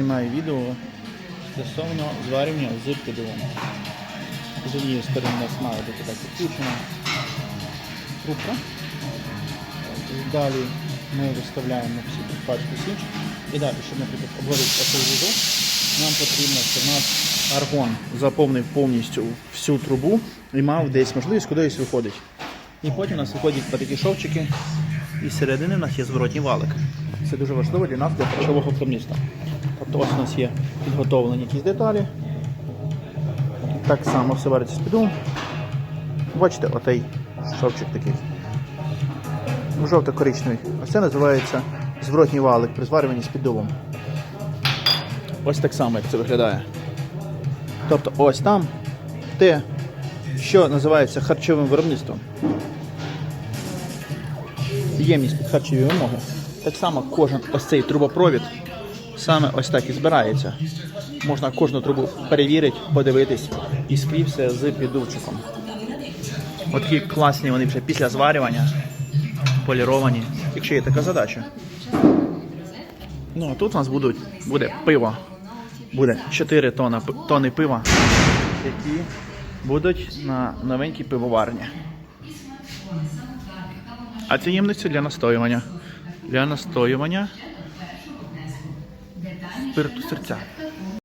знімаю відео стосовно зварювання з підвом. З однієї сторони у нас має бути так підключена трубка. Далі ми виставляємо всі пачку січ. І далі, щоб, наприклад, обварити такий вузол, нам потрібно, щоб нас аргон заповнив повністю всю трубу і мав десь можливість кудись виходить. І потім у нас виходять такі шовчики, і середини у нас є зворотній валик. Це дуже важливо для нас, для харчового виробництва. Тобто ось у нас є підготовлені якісь деталі. Так само все вариться з піду. Бачите, отей шовчик такий. Жовто-коричневий. Ось це називається зворотній валик при зварюванні з піддувом. Ось так само, як це виглядає. Тобто ось там те, що називається харчовим виробництвом. Ємність під харчові вимоги. Так само кожен ось цей трубопровід саме ось так і збирається. Можна кожну трубу перевірити, подивитись і скрізь все з піддувчиком. От такі класні вони вже після зварювання, поліровані, якщо є така задача. Ну, а тут у нас будуть, буде пиво. Буде 4 тонни, тонни пива, які будуть на новенькій пивоварні. А це ємності для настоювання. Для настоювання спирту серця.